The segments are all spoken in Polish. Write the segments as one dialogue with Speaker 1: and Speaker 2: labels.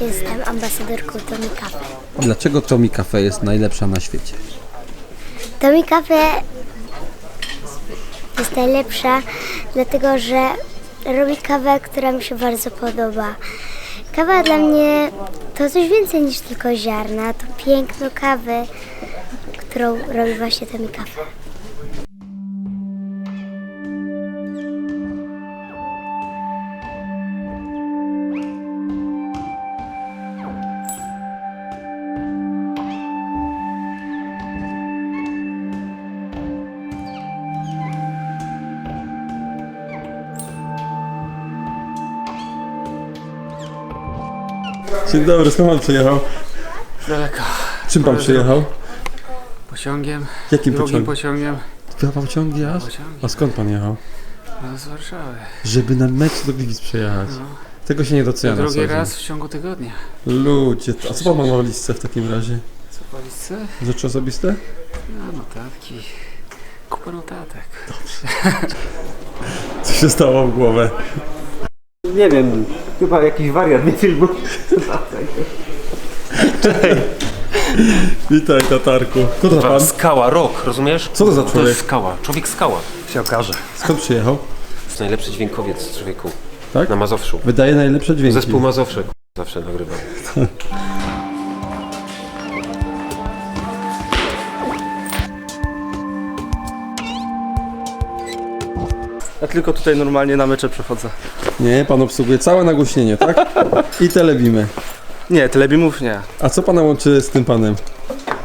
Speaker 1: Jestem ambasadorką Tommy Cafe.
Speaker 2: Dlaczego Tommy Cafe jest najlepsza na świecie?
Speaker 1: Tommy Cafe jest najlepsza, dlatego że robi kawę, która mi się bardzo podoba. Kawa dla mnie to coś więcej niż tylko ziarna, to piękno kawy, którą robi właśnie Tommy Cafe.
Speaker 2: Dzień dobry, skąd pan przyjechał?
Speaker 3: Daleko.
Speaker 2: Czym pan przyjechał?
Speaker 3: Pociągiem.
Speaker 2: Jakim
Speaker 3: drugim
Speaker 2: pociągiem?
Speaker 3: pociągiem.
Speaker 2: Dwa pociągi aż? A skąd pan jechał?
Speaker 3: No, z Warszawy.
Speaker 2: Żeby na mecz do Gliwic przejechać. Tego się nie docenia na co
Speaker 3: Drugi
Speaker 2: dzień.
Speaker 3: raz w ciągu tygodnia.
Speaker 2: Ludzie, a co pan ma na listce w takim razie?
Speaker 3: Co policy?
Speaker 2: Rzeczy osobiste?
Speaker 3: No, notatki. Kupa notatek.
Speaker 2: Co się stało w głowę?
Speaker 4: Nie wiem, chyba jakiś wariat mnie filmu.
Speaker 2: Witaj Tatarku. Kto to pan?
Speaker 5: Skała, rok, rozumiesz?
Speaker 2: Co to za
Speaker 5: To
Speaker 2: człowiek?
Speaker 5: jest skała, człowiek skała. Się okaże.
Speaker 2: Skąd przyjechał?
Speaker 5: To jest najlepszy dźwiękowiec człowieku.
Speaker 2: Tak?
Speaker 5: Na Mazowszu.
Speaker 2: Wydaje najlepsze dźwięki.
Speaker 5: Zespół Mazowsze k- zawsze nagrywam.
Speaker 4: Ja tylko tutaj normalnie na mecze przechodzę.
Speaker 2: Nie, pan obsługuje całe nagłośnienie, tak? I telebimy.
Speaker 4: Nie, telebimów nie.
Speaker 2: A co pana łączy z tym panem?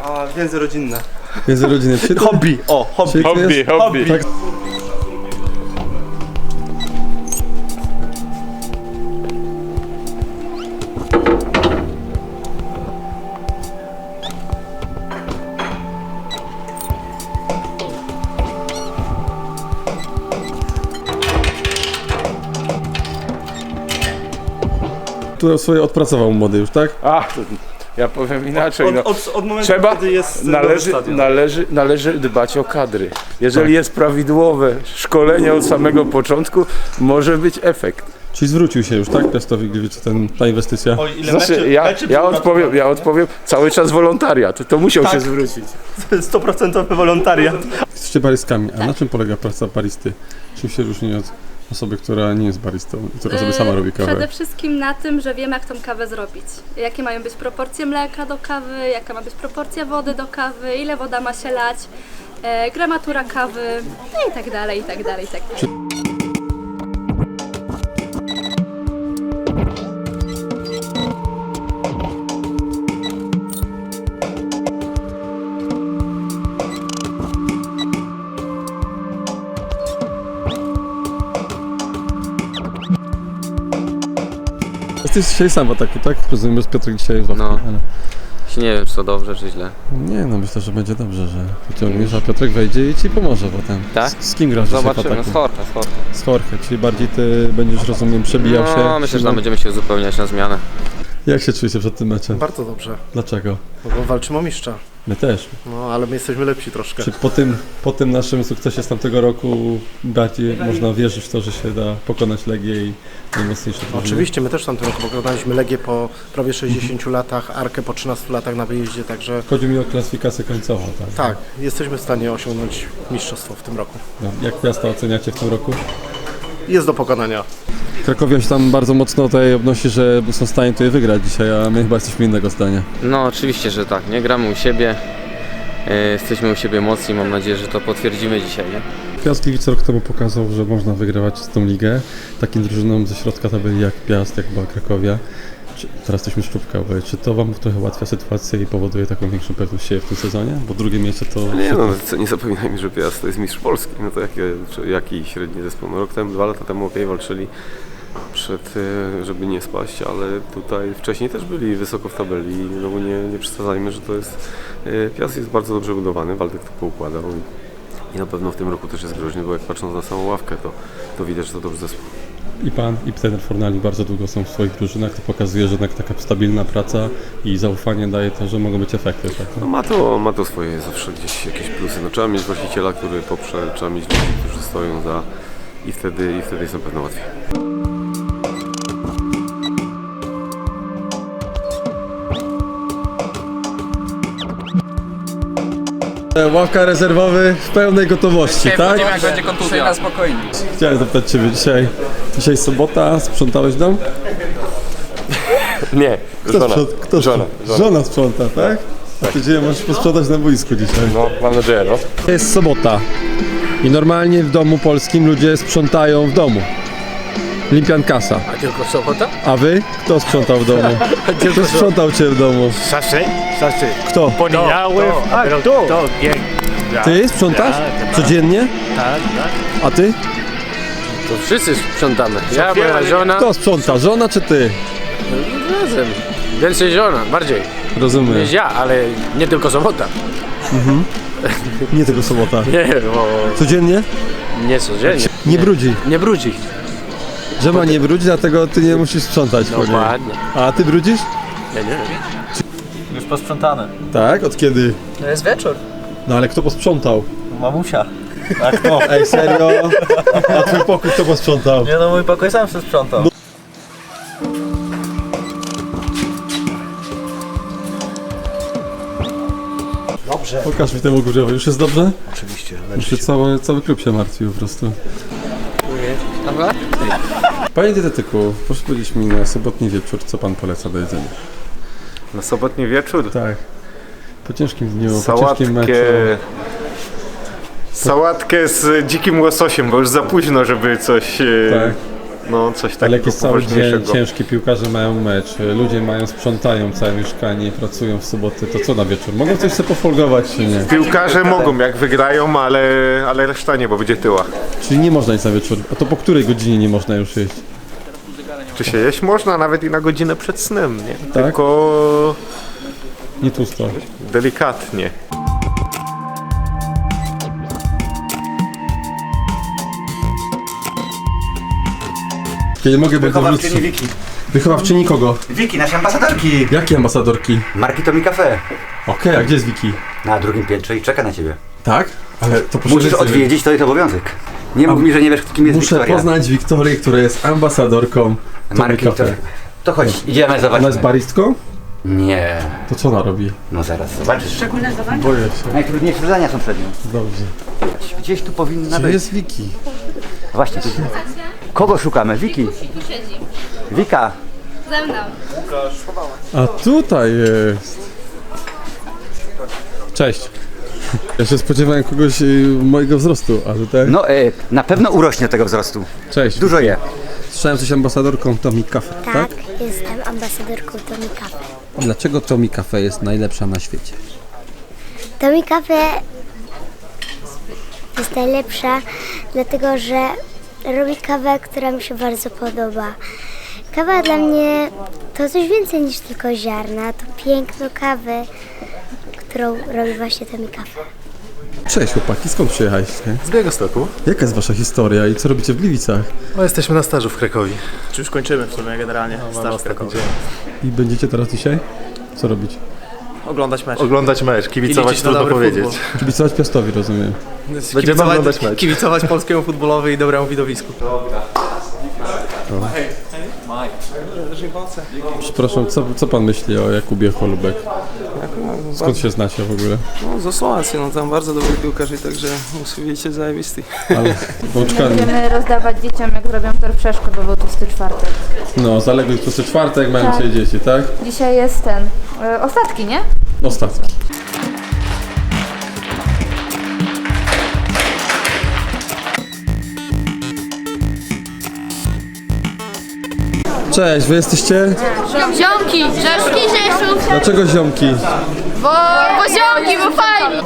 Speaker 4: A więzy rodzinne.
Speaker 2: Rodziny. Czy to,
Speaker 4: Hobby, o, hobby.
Speaker 2: jest,
Speaker 4: hobby.
Speaker 2: tak, tu swoje odpracował młody już, tak?
Speaker 6: A, to ja powiem inaczej. No.
Speaker 4: Od, od, od momentu,
Speaker 6: Trzeba,
Speaker 4: kiedy jest
Speaker 6: należy, należy, należy dbać o kadry. Jeżeli jest prawidłowe szkolenie od samego początku, może być efekt.
Speaker 2: Czyli zwrócił się już, tak? Piastowi Gliwice ten, ta inwestycja.
Speaker 4: Oj, ile
Speaker 6: Znaczy,
Speaker 4: meczy,
Speaker 6: ja,
Speaker 4: meczy
Speaker 6: ja, odpowiem, ja odpowiem cały czas wolontariat. To musiał
Speaker 4: Tak.
Speaker 6: się zwrócić.
Speaker 4: na 100% wolontariat.
Speaker 2: Jesteście barystkami. A na czym polega praca baristy? Czym się różni od osoby, która nie jest baristą, która sobie sama robi kawę?
Speaker 7: Przede wszystkim na tym, że wiemy jak tą kawę zrobić. Jakie mają być proporcje mleka do kawy, jaka ma być proporcja wody do kawy, ile woda ma się lać, e, gramatura kawy, no i tak dalej, i tak dalej, i tak dalej.
Speaker 2: Jesteś dzisiaj sam w ataku, tak? Rozumiem, że Piotr dzisiaj jest w
Speaker 8: No.
Speaker 2: ale...
Speaker 8: Nie wiem, czy to dobrze, czy źle.
Speaker 2: Nie no, myślę, że będzie dobrze, że wyciągniesz, a Piotrek wejdzie i ci pomoże potem.
Speaker 8: Tak?
Speaker 2: Z, z kim grasz dzisiaj w
Speaker 8: Zobaczymy, no z Jorge, z Jorge.
Speaker 2: Z Jorge, czyli bardziej ty będziesz, rozumiem, przebijał się.
Speaker 8: No, myślę, że tam będziemy się uzupełniać na zmianę.
Speaker 2: Jak się czujecie przed tym meczem?
Speaker 9: Bardzo dobrze,
Speaker 2: Dlaczego?
Speaker 9: no bo walczymy o mistrza.
Speaker 2: My też.
Speaker 9: No ale my jesteśmy lepsi troszkę.
Speaker 2: Czy po tym, po tym naszym sukcesie z tamtego roku bardziej można wierzyć w to, że się da pokonać Legię i najmocniejsze drużyny?
Speaker 9: Oczywiście, my też w tamtym roku pokonaliśmy Legię po prawie 60 latach, Arkę po 13 latach na wyjeździe, także
Speaker 2: Chodzi mi o klasyfikację końcową, tak?
Speaker 9: tak, jesteśmy w stanie osiągnąć mistrzostwo w tym roku.
Speaker 2: No, Jak Piasta oceniacie w tym roku?
Speaker 9: Jest do pokonania.
Speaker 2: Krakowian się tam bardzo mocno tutaj obnosi, że są w stanie tutaj wygrać dzisiaj, a my chyba jesteśmy innego zdania.
Speaker 8: No, oczywiście, że tak, nie? Gramy u siebie. e, Jesteśmy u siebie mocni, mam nadzieję, że to potwierdzimy dzisiaj, nie?
Speaker 2: Piast Gliwice rok temu pokazał, że można wygrywać tą ligę takim drużynom ze środka tabeli jak Piast, jak była Krakowia. Czy, teraz jesteśmy szczupkowe. Czy to Wam trochę ułatwia sytuację i powoduje taką większą pewność siebie w tym sezonie? Bo drugie miejsce to...
Speaker 10: Nie no, co- nie zapominajmy, że Piast to jest mistrz Polski. No to jaki, jaki średni zespół? No rok temu, dwa lata temu okej, walczyli przed, e, żeby nie spaść, ale tutaj wcześniej też byli wysoko w tabeli no nie, nie przesadzajmy, że to jest... e, Piast jest bardzo dobrze budowany, Waldek to poukładał i, i na pewno w tym roku też jest groźny, bo jak patrząc na samą ławkę, to, to widać, że to dobry zespół.
Speaker 2: I Pan, i trener Fornali bardzo długo są w swoich drużynach. To pokazuje, że jednak taka stabilna praca i zaufanie daje to, że mogą być efekty. Tak?
Speaker 10: No ma to, ma to swoje zawsze gdzieś jakieś plusy. No, trzeba mieć właściciela, który poprze, trzeba mieć ludzi, którzy stoją za i wtedy, i wtedy jest na pewno łatwiej.
Speaker 2: Ławka rezerwowy w pełnej gotowości, tak?
Speaker 8: jak będzie kontuzja. na spokojnie.
Speaker 2: Chciałem zapytać Ciebie dzisiaj. Dzisiaj sobota, sprzątałeś dom?
Speaker 6: Nie,
Speaker 2: Kto
Speaker 6: żona.
Speaker 2: sprząta? Kto
Speaker 6: Żona,
Speaker 2: sprząta? Żona sprząta, tak? A ty dzisiaj możesz posprzątać na boisku dzisiaj.
Speaker 6: No, mam nadzieję, no.
Speaker 2: To jest sobota. I normalnie w domu polskim ludzie sprzątają w domu. Limpian kasa.
Speaker 9: A tylko sobota?
Speaker 2: A wy? Kto sprzątał w domu? Kto sprzątał cię w domu?
Speaker 9: Zawsze? Zawsze.
Speaker 2: Kto?
Speaker 9: Poniedziałek, a to, to, nie.
Speaker 2: Ty sprzątasz? Codziennie?
Speaker 9: Tak, tak.
Speaker 2: A ty?
Speaker 6: To wszyscy sprzątamy. Ja, moja żona,
Speaker 2: Kto sprząta? Żona czy ty?
Speaker 6: razem. Więcej żona, bardziej.
Speaker 2: Rozumiem.
Speaker 6: Niż ja, ale nie tylko sobota.
Speaker 2: Nie tylko sobota.
Speaker 6: Nie, bo
Speaker 2: Codziennie?
Speaker 6: nie codziennie.
Speaker 2: Nie brudzi.
Speaker 6: Nie brudzi.
Speaker 2: Żema nie brudzi, dlatego ty nie musisz sprzątać po niej.
Speaker 6: Dokładnie.
Speaker 2: A ty brudzisz?
Speaker 6: Nie, nie.
Speaker 4: Już posprzątane.
Speaker 2: Tak? Od kiedy?
Speaker 4: To jest wieczór.
Speaker 2: No ale kto posprzątał?
Speaker 4: Mamusia.
Speaker 2: Tak, no. Ej, serio? A twój pokój kto posprzątał?
Speaker 4: Nie no, mój pokój sam się sprzątał.
Speaker 9: Dobrze.
Speaker 2: Pokaż mi temu górze, już jest dobrze?
Speaker 9: Oczywiście,
Speaker 2: Jeszcze cały, cały klub się martwił po prostu. Panie dietetyku, proszę powiedzieć mi na sobotni wieczór, co pan poleca do jedzenia?
Speaker 10: Na sobotni wieczór
Speaker 2: Tak. Po ciężkim dniu, po ciężkim meczu.
Speaker 10: sałatkę... Sałatkę z dzikim łososiem, bo już za późno, żeby coś... e,
Speaker 2: Tak.
Speaker 10: No, coś
Speaker 2: Ale
Speaker 10: takiego
Speaker 2: jak jest cały dzień ciężki, piłkarze mają mecz, ludzie mają, sprzątają całe mieszkanie, pracują w sobotę, to co na wieczór? Mogą coś sobie pofolgować czy nie?
Speaker 10: Piłkarze mogą, jak wygrają, ale, ale reszta nie, bo będzie tyła.
Speaker 2: Czyli nie można nic na wieczór. A to po której godzinie nie można już jeść?
Speaker 10: Czy się jeść można nawet i na godzinę przed snem, nie?
Speaker 2: Tak?
Speaker 10: Tylko
Speaker 2: Nie tłusto.
Speaker 10: delikatnie.
Speaker 2: Kiedy mogę bardzo wrócić.
Speaker 4: Wiki.
Speaker 2: Wychowawczyni kogo?
Speaker 4: Wiki, nasze ambasadorki.
Speaker 2: Jakie ambasadorki?
Speaker 4: Marki Tomi Cafe.
Speaker 2: Okej, a gdzie jest Wiki?
Speaker 4: Na drugim piętrze i czeka na ciebie.
Speaker 2: Tak? Ale to proszę
Speaker 4: Musisz
Speaker 2: więcej-
Speaker 4: odwiedzić, to jest obowiązek. Nie mów mi, że nie wiesz, kim jest
Speaker 2: Muszę
Speaker 4: Wiktoria.
Speaker 2: poznać Wiktorię, która jest ambasadorką Tomy
Speaker 4: Marki
Speaker 2: Cafe.
Speaker 4: Cafe. To chodź, idziemy,
Speaker 2: Ona jest baristką?
Speaker 4: Nie.
Speaker 2: To co ona robi?
Speaker 4: No zaraz, zobaczysz.
Speaker 2: Boję się.
Speaker 4: Najtrudniejsze zadania są przed nią.
Speaker 2: Dobrze.
Speaker 4: Gdzieś tu powinna
Speaker 2: Gdzie
Speaker 4: być.
Speaker 2: jest Wiki?
Speaker 4: Właśnie. Tu. Kogo szukamy? Wiki. Wika.
Speaker 7: Ze mną.
Speaker 2: A tutaj jest. Cześć. Ja się spodziewałem kogoś y, mojego wzrostu, a tutaj...
Speaker 4: No, e, na pewno urośnie tego wzrostu.
Speaker 2: Cześć.
Speaker 4: Dużo je.
Speaker 2: Słyszałem, że jesteś ambasadorką Tommy Cafe, tak?
Speaker 1: Tak, jestem ambasadorką Tomi Cafe.
Speaker 2: Dlaczego Tommy Cafe jest najlepsza na świecie?
Speaker 1: Tomi Cafe jest najlepsza, dlatego że robi kawę, która mi się bardzo podoba. Kawa dla mnie to coś więcej niż tylko ziarna, to piękno kawy, którą robi właśnie Tomi Cafe.
Speaker 2: Cześć chłopaki, skąd przyjechaliście?
Speaker 9: Z Białegostoku.
Speaker 2: Jaka jest wasza historia i co robicie w Gliwicach?
Speaker 9: No jesteśmy na stażu w Krakowie.
Speaker 11: Czy już kończymy w sumie generalnie staż w Krakowie.
Speaker 2: I będziecie teraz dzisiaj? Co robić?
Speaker 11: Oglądać mecz.
Speaker 9: Oglądać mecz,
Speaker 11: I
Speaker 9: kibicować, trudno powiedzieć.
Speaker 11: futbol.
Speaker 2: Kibicować Piastowi, rozumiem.
Speaker 9: Będziemy oglądać mecz.
Speaker 11: kibicować polskiemu futbolowi i dobremu widowisku.
Speaker 2: Przepraszam, co, co pan myśli o Jakubie Holubek? Skąd się znacie w ogóle?
Speaker 11: No, z Słowacji, no tam bardzo dobry piłkarze, także musi wiecie zajebisty.
Speaker 2: Ale bączkami.
Speaker 12: Będziemy rozdawać dzieciom, jak zrobią tor przeszkód, bo był tłusty czwartek.
Speaker 2: No, zaległy to czwartek, mają
Speaker 12: Tak.
Speaker 2: dzisiaj dzieci, tak?
Speaker 12: Dzisiaj jest ten, y, ostatki, nie?
Speaker 2: Ostatni. Cześć, wy jesteście?
Speaker 12: Ziomki, Rzeszki, Rzeszów,
Speaker 2: Dlaczego ziomki?
Speaker 12: bo, bo ziomki, bo fajnie.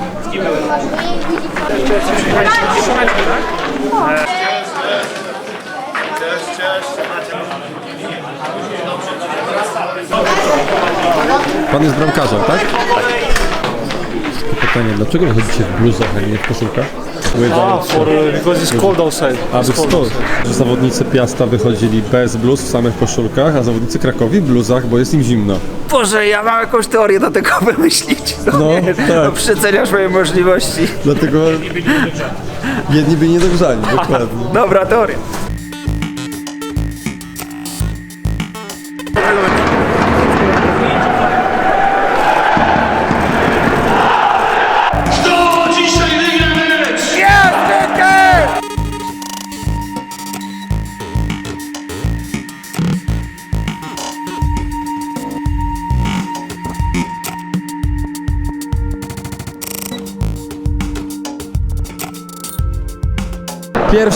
Speaker 2: Pan jest bramkarzem, tak? Pytanie, dlaczego wychodzicie w bluzach, a nie w koszulkach?
Speaker 11: because it's cold outside.
Speaker 2: A wy stąd, że zawodnicy Piasta wychodzili bez bluz, w samych koszulkach, a zawodnicy Krakowi w bluzach, bo jest im zimno.
Speaker 4: Boże, ja mam jakąś teorię do tego wymyślić.
Speaker 2: No, tak.
Speaker 4: Przeceniasz moje możliwości.
Speaker 2: Dlatego jedni by nie dogrzali, dokładnie.
Speaker 4: Dobra teoria.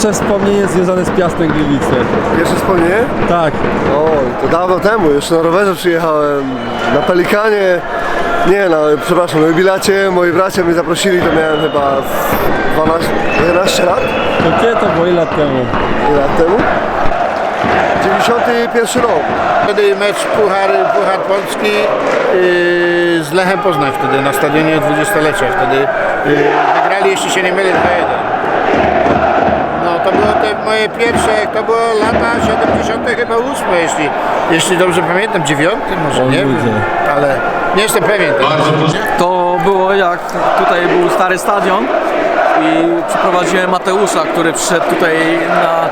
Speaker 2: Pierwsze wspomnienie związane z Piastem Gliwice.
Speaker 13: Pierwsze wspomnienie?
Speaker 2: Tak.
Speaker 13: O, to dawno temu, jeszcze na rowerze przyjechałem na Pelikanie. Nie no, przepraszam, na jubilacie moi bracia mnie zaprosili, to miałem chyba z 12, 11 lat.
Speaker 2: To kiedy to było? Ile lat temu?
Speaker 13: Ile lat temu? 91 rok.
Speaker 14: Wtedy mecz Puchar, Puchar Polski yy, z Lechem Poznań wtedy na stadionie 20-lecia. Wtedy yy, wygrali, jeśli się nie mylę, 2-1. To było te moje pierwsze, to było lata 70. chyba 8, jeśli, jeśli dobrze pamiętam, 9 może, nie wiem, ale nie jestem pewien.
Speaker 15: To było jak tutaj był stary stadion i przyprowadziłem Mateusza, który przyszedł tutaj na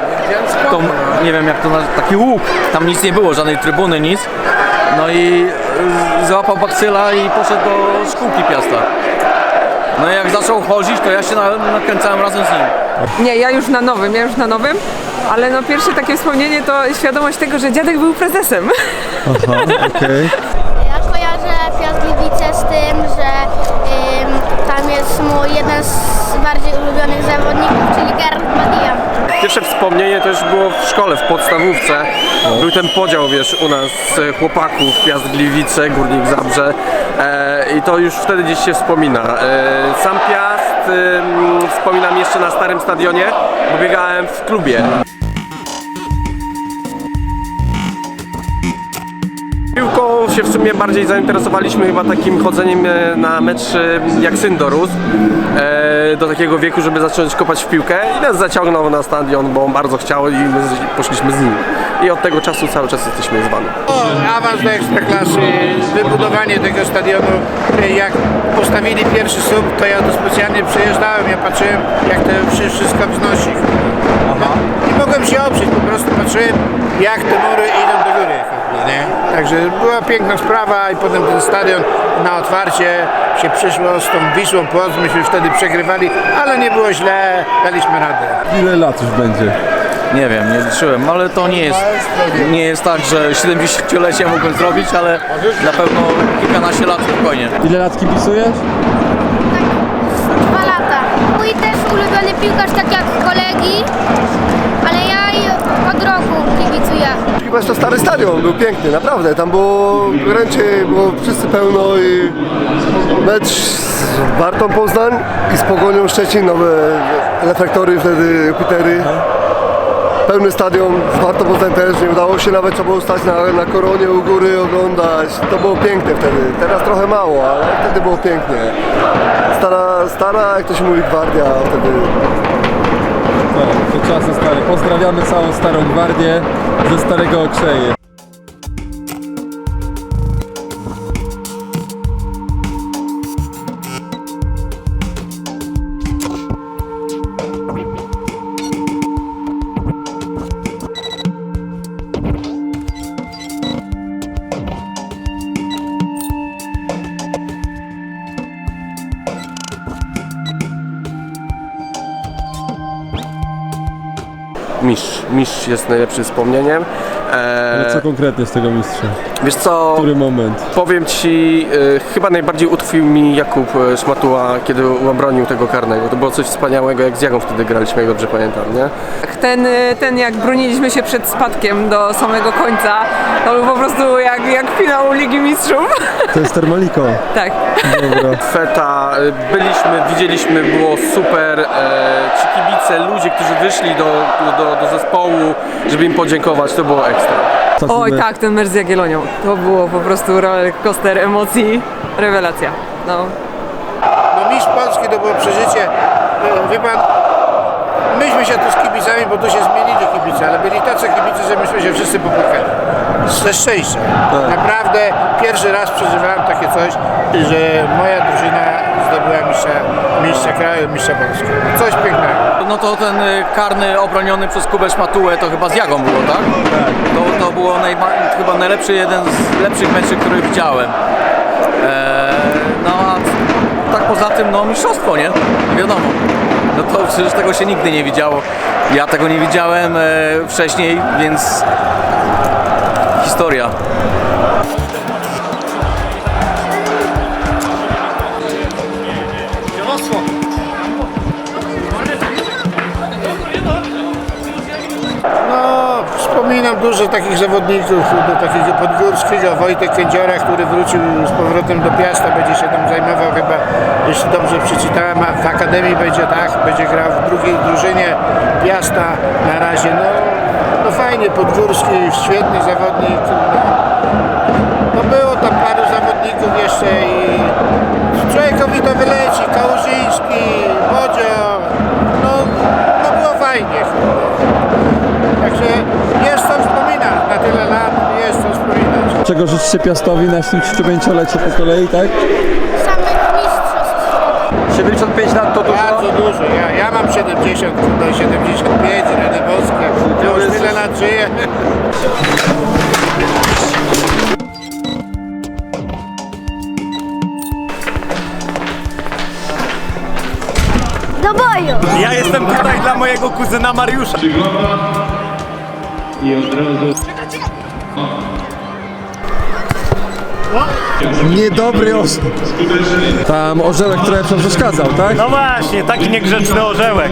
Speaker 15: tą, nie wiem jak to nazwać, taki łuk. Tam nic nie było, żadnej trybuny, nic. No i y, załapał bakcyla i poszedł do szkółki Piasta. No i jak zaczął chodzić, to ja się na- nakręcałem razem z nim.
Speaker 12: Nie, ja już na nowym, ja już na nowym, ale no pierwsze takie wspomnienie to świadomość tego, że dziadek był prezesem.
Speaker 2: Aha, okej.
Speaker 1: Ja kojarzę Piast Gliwice z tym, że ym, tam jest mój jeden z bardziej ulubionych zawodników, czyli Gerard Badia.
Speaker 5: Pierwsze wspomnienie to już było w szkole, w podstawówce. Był ten podział, wiesz, u nas e, chłopaków, Piast Gliwice, Górnik Zabrze e, i to już wtedy gdzieś się wspomina. E, sam Piast wspominam jeszcze na starym stadionie, bo biegałem w klubie. Się w sumie bardziej zainteresowaliśmy chyba takim chodzeniem e, na mecz e, jak syn dorósł e, do takiego wieku, żeby zacząć kopać w piłkę i nas zaciągnął na stadion, bo on bardzo chciał i my z- poszliśmy z nim. I od tego czasu cały czas jesteśmy zwani.
Speaker 14: O, awans do ekstraklasy, wybudowanie tego stadionu. Jak postawili pierwszy słup, to ja tu specjalnie przyjeżdżałem, ja patrzyłem jak to wszy- wszystko wznosi. No, I mogłem się oprzeć, po prostu patrzyłem jak te mury idą do. Nie? Także była piękna sprawa i potem ten stadion na otwarcie się przyszło z tą Wisłą Płock, myśmy wtedy przegrywali, ale nie było źle, daliśmy radę.
Speaker 2: Ile lat już będzie?
Speaker 15: Nie wiem, nie liczyłem, ale to nie jest, nie jest tak, że 70-lecie mógłbym zrobić, ale na pewno kilkanaście lat spokojnie.
Speaker 2: Ile lat kibicujesz?
Speaker 1: Dwa lata. Mój też ulubiony piłkarz, tak jak kolegi, ale ja od roku
Speaker 13: to stary stadion, był piękny, naprawdę. Tam było wręcz było wszyscy pełno i mecz z Wartą Poznań i z Pogonią Szczecin, nowe reflektory wtedy, Jupitery. Pełny stadion, z Wartą Poznań też, nie udało się nawet, trzeba było stać na, na koronie u góry, oglądać. To było piękne wtedy, teraz trochę mało, ale wtedy było pięknie. Stara, stara jak to się mówi, gwardia wtedy
Speaker 2: Tak, to czasy stare. Pozdrawiamy całą Starą Gwardię ze Starego Okrzeje.
Speaker 5: Mistrz, mistrz jest najlepszym wspomnieniem. E,
Speaker 2: Ale co konkretnie z tego mistrza?
Speaker 5: Wiesz co,
Speaker 2: Który moment?
Speaker 5: powiem Ci, e, chyba najbardziej utkwił mi Jakub e, Szmatuła, kiedy obronił tego karnego. To było coś wspaniałego, jak z Jagą wtedy graliśmy, jak dobrze pamiętam, nie?
Speaker 12: Ten, ten jak broniliśmy się przed spadkiem do samego końca, to był po prostu jak, jak finał Ligi Mistrzów.
Speaker 2: To jest Termaliko.
Speaker 12: Tak.
Speaker 2: Dobra.
Speaker 5: Feta, byliśmy, widzieliśmy, było super. E, ci kibice, ludzie, którzy wyszli do, do, do zespołu, żeby im podziękować, to było ekstra.
Speaker 12: Oj tak, ten mecz z Jagiellonią. To było po prostu coaster emocji, rewelacja. No.
Speaker 14: No mistrz Polski to było przeżycie. E, Wie pan, myśmy się tu z kibicami, bo tu się zmienili kibice, ale byli tacy kibice, że myśmy się wszyscy popłakali. Ze szczęścia. Naprawdę pierwszy raz przeżywałem takie coś, że moja drużyna zdobyła mistrza, mistrza kraju, mistrza Polski. Coś pięknego.
Speaker 15: No to ten y, karny obroniony przez Kubę Szmatułę to chyba z Jagą było, tak? Tak. To, to było najba- chyba najlepszy, jeden z lepszych meczów, który widziałem. Eee, no a tak poza tym, no mistrzostwo, nie? Wiadomo. No to przecież tego się nigdy nie widziało. Ja tego nie widziałem e, wcześniej, więc historia.
Speaker 14: Dużo takich zawodników do takiego podgórskiego. Wojtek Kędziora, który wrócił z powrotem do Piasta, będzie się tam zajmował chyba, jeśli dobrze przeczytałem, a w Akademii będzie tak, będzie grał w drugiej drużynie Piasta na razie. No, no fajnie, Podgórski, świetny zawodnik. No, było tam paru zawodników jeszcze i człowiekowi to wyleci, Kałużyński,
Speaker 2: Czego życzycie Piastowi na tym 35-leciu po kolei, tak?
Speaker 1: Samych mistrzostw.
Speaker 5: 75 lat to dużo?
Speaker 14: Bardzo dużo. Ja, ja mam 70 do 75, Rady Boskie. Ja już tyle lat żyję.
Speaker 1: Do boju!
Speaker 16: Ja jestem tutaj dla mojego kuzyna Mariusza.
Speaker 17: I od razu...
Speaker 2: Niedobry os... Tam orzełek trochę przeszkadzał, tak?
Speaker 16: No właśnie, taki niegrzeczny orzełek.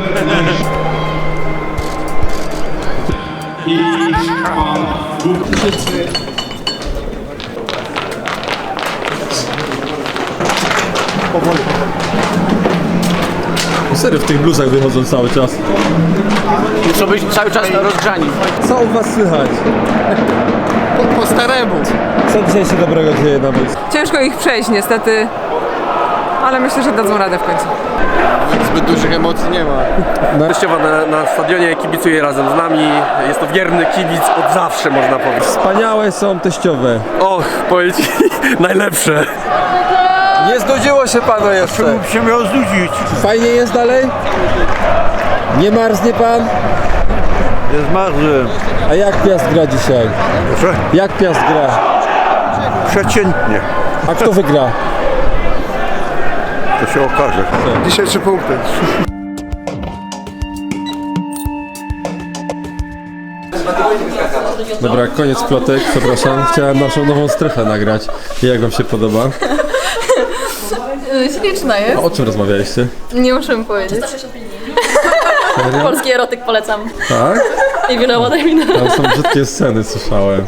Speaker 2: Serio w tych bluzach wychodzą cały czas.
Speaker 18: Muszą być cały czas rozgrzani.
Speaker 2: Co u was słychać?
Speaker 18: Po, po staremu.
Speaker 2: Co dzisiaj się dobrego dzieje na boisku?
Speaker 12: Ciężko ich przejść niestety, ale myślę, że dadzą radę w końcu.
Speaker 5: Zbyt dużych emocji nie ma. Teściowa na, na stadionie kibicuje razem z nami. Jest to wierny kibic od zawsze, można powiedzieć.
Speaker 2: Wspaniałe są teściowe.
Speaker 5: Och, powiem ci, najlepsze.
Speaker 2: Nie znudziło się panu jeszcze.
Speaker 16: się miał znudzić.
Speaker 2: Fajnie jest dalej? Nie marznie pan?
Speaker 16: Nie zmarzłem.
Speaker 2: A jak Piast gra dzisiaj?
Speaker 16: Proszę?
Speaker 2: Jak Piast gra?
Speaker 16: Przeciętnie.
Speaker 2: A kto wygra?
Speaker 16: To się okaże.
Speaker 13: Dzisiaj trzy punkty.
Speaker 2: Dobra, koniec plotek, przepraszam. Chciałem naszą nową strefę nagrać. Jak wam się podoba?
Speaker 19: Śliczna
Speaker 2: A
Speaker 19: jest.
Speaker 2: o czym rozmawialiście?
Speaker 19: Nie muszę powiedzieć.
Speaker 2: Serio?
Speaker 19: Polski erotyk polecam.
Speaker 2: Tak?
Speaker 19: I wino, woda i wino.
Speaker 2: Tam są brzydkie sceny, słyszałem.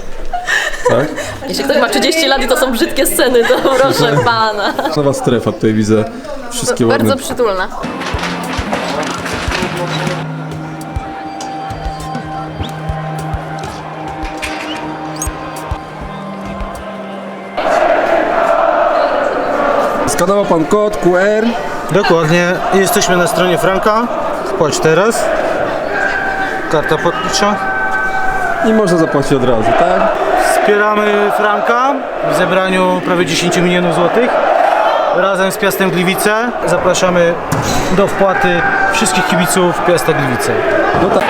Speaker 2: Tak?
Speaker 19: Jeśli ktoś ma 30 lat i to są brzydkie sceny, to proszę pana.
Speaker 2: Nowa strefa, tutaj widzę wszystkie ładne...
Speaker 19: Bardzo przytulna.
Speaker 2: Skanował pan kod QR.
Speaker 20: Dokładnie. Jesteśmy na stronie Franka. Płać teraz. Karta płatnicza.
Speaker 2: I można zapłacić od razu, tak?
Speaker 20: Wspieramy Franka w zebraniu prawie 10 milionów złotych. Razem z Piastem Gliwice zapraszamy do wpłaty wszystkich kibiców Piasta Gliwice.
Speaker 2: No tak.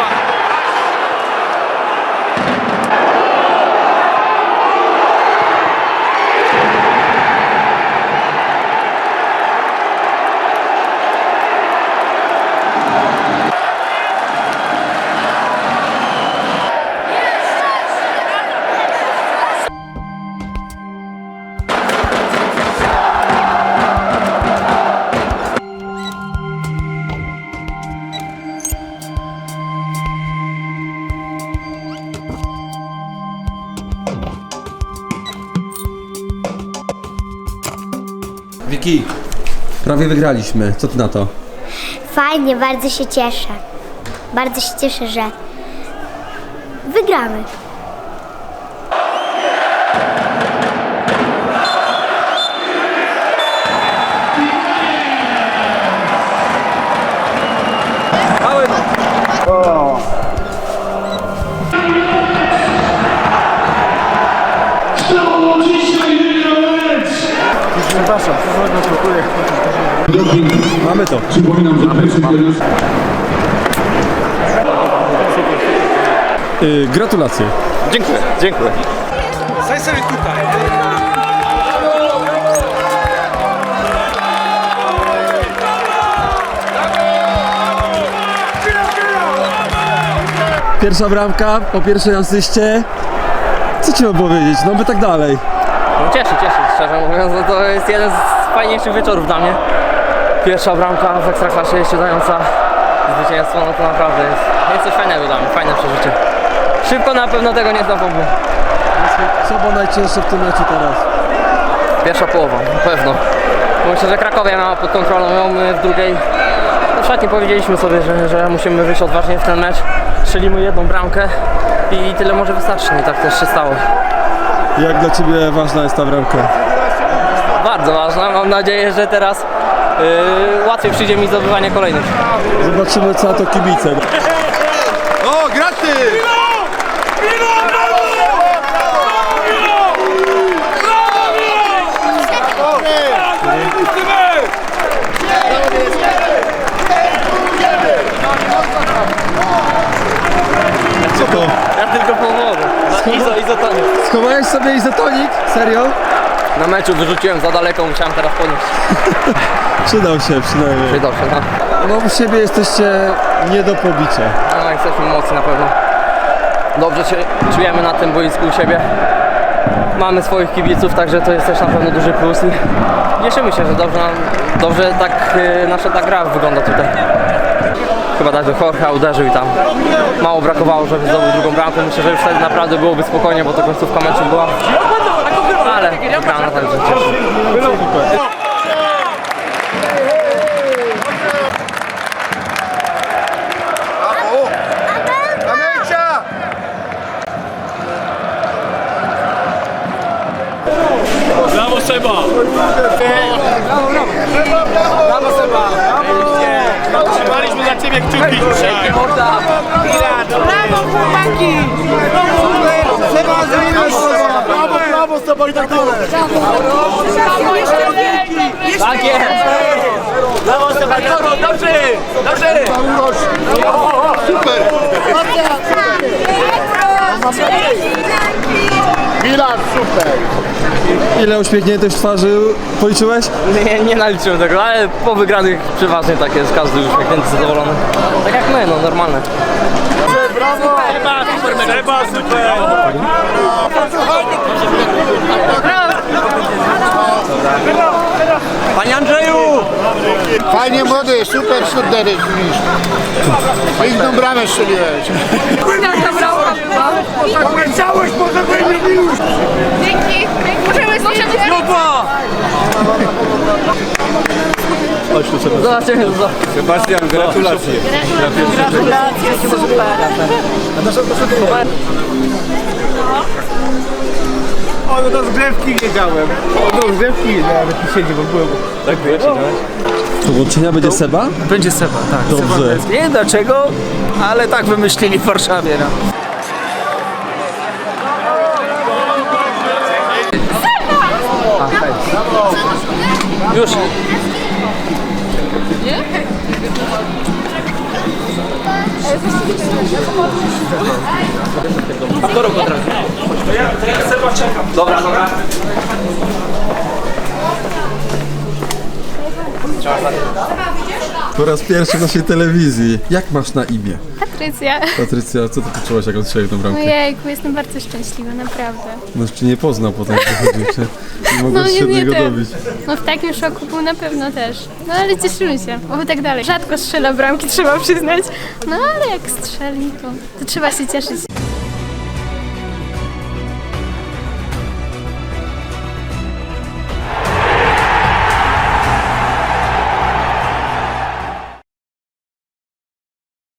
Speaker 2: Prawie wygraliśmy. Co ty na to?
Speaker 1: Fajnie, bardzo się cieszę. Bardzo się cieszę, że wygramy.
Speaker 2: Mamy to. Yy, gratulacje.
Speaker 5: Dziękuję, dziękuję.
Speaker 16: Zaj sobie tutaj.
Speaker 2: Pierwsza bramka po pierwszej asyście. Co ci mam powiedzieć? No by tak dalej.
Speaker 18: No cieszy, cieszy, szczerze mówiąc, no to jest jeden z fajniejszych wieczorów dla mnie. Pierwsza bramka w Ekstraklasie jeszcze dająca zwycięstwo, no to naprawdę jest, jest coś fajnego dla mnie, fajne przeżycie. szybko na pewno tego nie zapomnę.
Speaker 2: Co było najcięższe w tym meczu teraz?
Speaker 18: Pierwsza połowa, na pewno. Myślę, że Krakowia miała pod kontrolą ją, my w drugiej. No w szatni powiedzieliśmy sobie, że, że musimy wyjść odważnie w ten mecz. Strzelimy jedną bramkę i tyle może wystarczy. I tak też się stało.
Speaker 2: Jak dla Ciebie ważna jest ta bramka?
Speaker 18: Bardzo ważna. Mam nadzieję, że teraz yy, łatwiej przyjdzie mi zdobywanie kolejnych.
Speaker 2: Zobaczymy co na to kibice.
Speaker 16: O, graty!
Speaker 2: Co to?
Speaker 18: Ja tylko po wodę. Izo, izotonik.
Speaker 2: Schowałeś sobie izotonik? Serio?
Speaker 18: Na meczu wyrzuciłem za daleko, musiałem teraz podnieść.
Speaker 2: Przydał się przynajmniej.
Speaker 18: Przydał się, no.
Speaker 2: No u siebie jesteście nie do pobicia.
Speaker 18: No, jesteśmy mocni na pewno. Dobrze się czujemy na tym boisku u siebie. Mamy swoich kibiców, także to jest też na pewno duży plus i cieszymy się, że dobrze, nam, dobrze tak y, nasza ta gra wygląda tutaj. Chyba tak do Jorge'a uderzył i tam mało brakowało, żeby zdobył drugą bramkę. Myślę, że już wtedy naprawdę byłoby spokojnie, bo to końcówka meczu była. Ale także cieszy.
Speaker 16: Brawo Seba!
Speaker 14: Brawo Seba!
Speaker 16: Trzymaliśmy za ciebie kciuki dzisiaj.
Speaker 14: Brawo chłopaki! Seba
Speaker 16: Brawo, brawo Seba i tak dalej.
Speaker 18: Tak jest!
Speaker 16: Brawo Seba, dobrze, dobrze. Super.
Speaker 13: Milan, super!
Speaker 2: Ile uśmiechniętych twarzy policzyłeś?
Speaker 18: Nie, nie naliczyłem tego, ale po wygranych przeważnie tak jest, każdy uśmiechnięty, zadowolony. Tak jak my, no normalne.
Speaker 16: Brawo! Seba, super, Seba, super.
Speaker 14: Panie Andrzeju! Fajnie młody, super sztudery Piękną bramę strzeliłeś.
Speaker 12: Jaka bramka była?
Speaker 16: Chciałeś, może będzie już.
Speaker 12: Dzięki.
Speaker 16: Jopa!
Speaker 18: Zobaczymy.
Speaker 10: Sebastian, gratulacje.
Speaker 12: Gratulacje, super.
Speaker 4: O, no do zgrewki wiedziałem. O, do zgrewki wiedziałem, jak siedzi, bo byłem.
Speaker 10: Tak wiecie,
Speaker 2: Połączenia będzie Seba?
Speaker 9: Będzie Seba, tak.
Speaker 2: Dobrze.
Speaker 9: Seba jest- nie wiem dlaczego, ale tak wymyślili w Warszawie. No.
Speaker 18: Już. A kto rok od razu? Dobra, dobra.
Speaker 2: Po raz pierwszy w naszej telewizji. Jak masz na imię?
Speaker 21: Patrycja.
Speaker 2: Patrycja, co ty poczułaś jak odstrzelił tą bramkę?
Speaker 21: Ojejku, jestem bardzo szczęśliwa, naprawdę.
Speaker 2: No jeszcze nie poznał potem, jak wychodził, nie mogłeś się niego
Speaker 21: ten.
Speaker 2: dobić.
Speaker 21: No w takim szoku był na pewno też. No ale cieszymy się, oby tak dalej. Rzadko strzela bramki, trzeba przyznać. No ale jak strzeli, to, to trzeba się cieszyć.